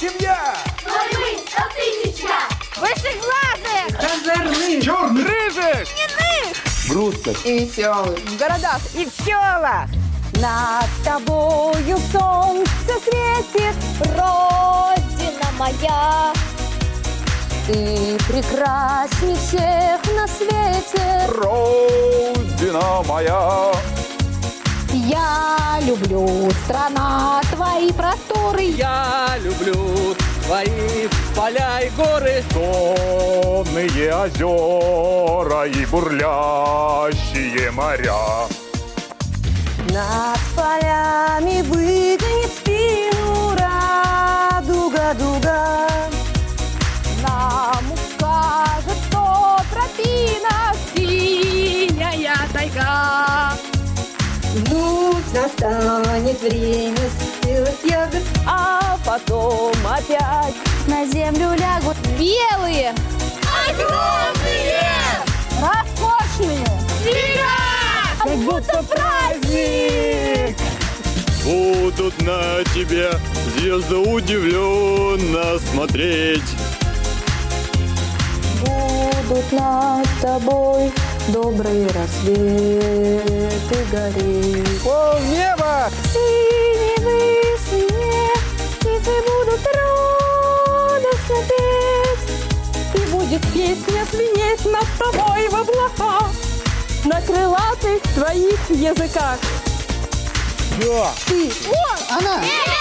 сім'я! Горби, тисяча! Вышеглазых! Козырных, Чорних! Рижих! грустных и веселых. В городах и в селах. Над тобою солнце светит, Родина моя. Ты прекрасней всех на свете. Родина моя! Я люблю страна твои просторы. Я люблю твои поля и горы. Сонные озера и бурлящие моря. Над полями выгонит спину радуга дуга. Нам укажет, что тропинок синяя тайга. Вновь настанет время а потом опять на землю лягут белые, Огромные! роскошные, как будто праздник. Будут на тебя звезды удивленно смотреть. Будут над тобой добрые рассветы гореть. Пол неба! Синей петь. И будет песня звенеть над тобой в облаках, на крылатых твоих языках. Да! Ты, он, она. Вместе